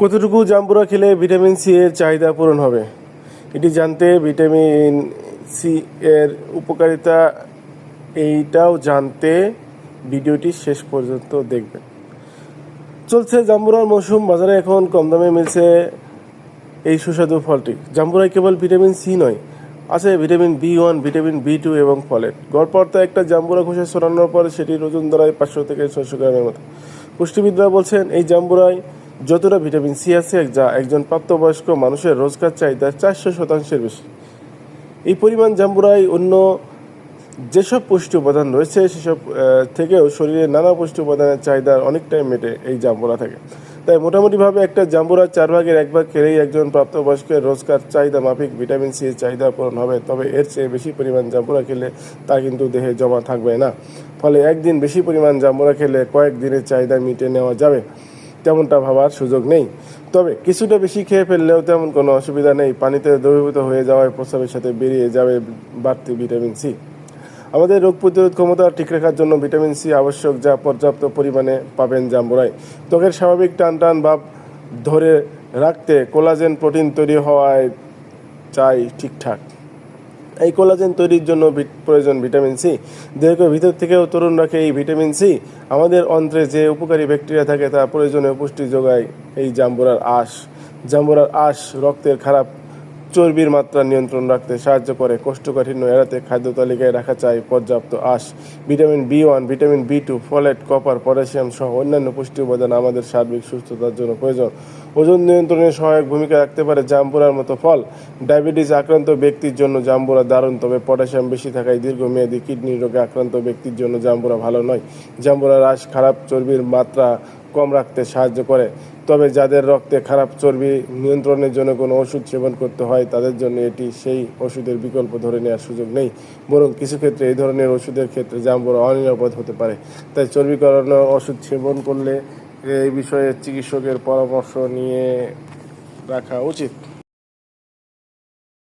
কতটুকু জাম্বুরা খেলে ভিটামিন সি এর চাহিদা পূরণ হবে? এটি জানতে ভিটামিন সি এর উপকারিতা এইটাও জানতে ভিডিওটি শেষ পর্যন্ত দেখবেন। চলছে জাম্বুরার মৌসুম, বাজারে এখন কম দামে মিলছে এই সুস্বাদু ফলটি। জাম্বুরায় কেবল ভিটামিন সি নয়, আছে vitamin B one vitamin B two এবং ফলেট গড়পড়তা একটা জাম্বুরা খোসা ছড়ানোর পর সেটির ওজন দাঁড়ায় পাঁচশো থেকে ছয়শো গ্রামের মতো। পুষ্টিবিদরা বলছেন, এই জাম্বুরায় যতটা ভিটামিন সি আছে, যা একজন প্রাপ্তবয়স্ক মানুষের রোজগার চাহিদার চারশো শতাংশের বেশি। এই পরিমাণ জাম্বুরায় অন্য যেসব পুষ্টি উপাদান রয়েছে, সেসব থেকেও শরীরে নানা পুষ্টি উপাদানের চাহিদার অনেকটাই মেটে এই জাম্বুরা থাকে। তাই মোটামুটিভাবে একটা জাম্বুরার চার ভাগের এক ভাগ খেলেই একজন প্রাপ্তবয়স্কের রোজগার চাহিদা মাফিক ভিটামিন সি এর চাহিদা পূরণ হবে। তবে এর চেয়ে বেশি পরিমাণ জাম্বুরা খেলে তা কিন্তু দেহে জমা থাকবে না। ফলে একদিন বেশি পরিমাণ জাম্বুরা খেলে কয়েক দিনের চাহিদা মিটে নেওয়া যাবে। তেমনটা ভাবার সুযোগ নেই। তবে কিছুটা বেশি খেয়ে ফেললেও তেমন কোনো অসুবিধা নেই। পানিতে দ্রবীভূত হয়ে যাওয়ায় প্রস্রাবের সাথে বেরিয়ে যাবে বাড়তি ভিটামিন সি। আমাদের রোগ প্রতিরোধ ক্ষমতা ঠিক রাখার জন্য ভিটামিন সি আবশ্যক যা পর্যাপ্ত পরিমাণে পাবেন জাম্বুরায়। ত্বকের স্বাভাবিক টান টান ভাব ধরে রাখতে কোলাজেন প্রোটিন তৈরি হওয়ায় চাই ঠিকঠাক। এই কোলাজেন তৈরির জন্য প্রয়োজন ভিটামিন সি দেহকে ভিতর থেকেও তরুণ রাখে এই ভিটামিন সি আমাদের অন্ত্রে যে উপকারী ব্যাকটেরিয়া থাকে, তা প্রয়োজনীয় পুষ্টি যোগায় এই জাম্বুরার আঁশ। জাম্বুরার আঁশ রক্তের খারাপ চর্বির মাত্রা নিয়ন্ত্রণ রাখতে সাহায্য করে, কোষ্ঠকাঠিন্য এড়াতে খাদ্য তালিকায় রাখা চাই পর্যাপ্ত আঁশ, vitamin B one, vitamin B two, folate, copper, potassium সহ অন্যান্য পুষ্টি উপাদান আমাদের সার্বিক সুস্থতার জন্য প্রয়োজন। ওজন নিয়ন্ত্রণে সহায়ক ভূমিকা রাখতে পারে জাম্বুরার মতো ফল। ডায়াবেটিস আক্রান্ত ব্যক্তির জন্য জাম্বুরা দারুণ, তবে পটাশিয়াম বেশি থাকায় দীর্ঘমেয়াদী কিডনি রোগে আক্রান্ত ব্যক্তির জন্য জাম্বুরা ভালো নয়। জাম্বুরা রাস খারাপ, চর্বির মাত্রা কম রাখতে সাহায্য করে। তবে যাদের রক্তে খারাপ চর্বি নিয়ন্ত্রণের জন্য কোনো ওষুধ সেবন করতে হয়, তাদের জন্য এটি সেই ওষুধের বিকল্প ধরে নেওয়ার সুযোগ নেই। বরং কিছু ক্ষেত্রে এই ধরনের ওষুধের ক্ষেত্রে জাম্বুরা অনিরাপদ হতে পারে। তাই চর্বি করানোর ওষুধ সেবন করলে এই বিষয়ে চিকিৎসকের পরামর্শ নিয়ে রাখা উচিত।